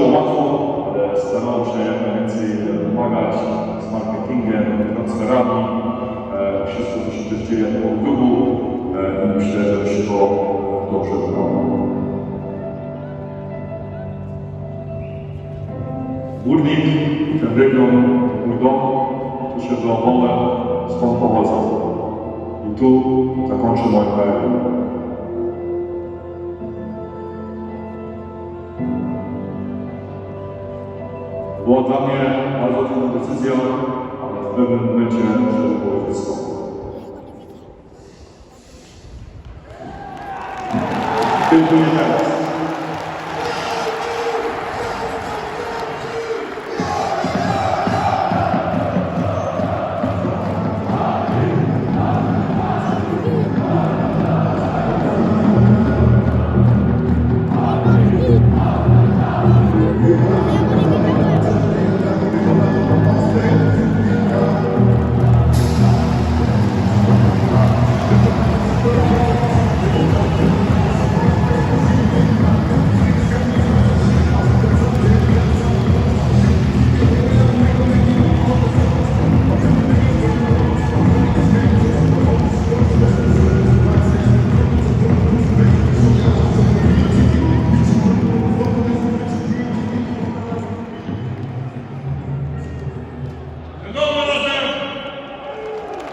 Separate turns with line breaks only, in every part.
było łatwo, starałem się więcej e, pomagać z marketingiem, transferami. Wszystko, co się też dzieje po Google i myślę, że przyszło e, dobrze wygląda. Górnik, ten region, mój dom, tu się wyobole, stąd pochodzę. I tu zakończę moją karierę. Było dla mnie bardzo trudną decyzją, ale w pewnym momencie muszę było wysoko. Tylko nie teraz.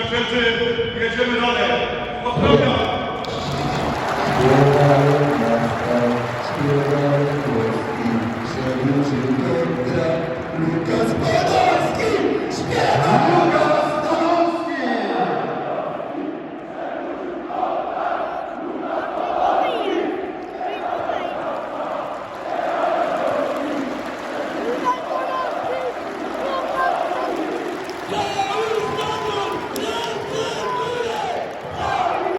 Kraczewcy, jedziemy dalej.
Pozdrawiam!
Lukas Podolski! Śpiewa Lukas!
Yeah!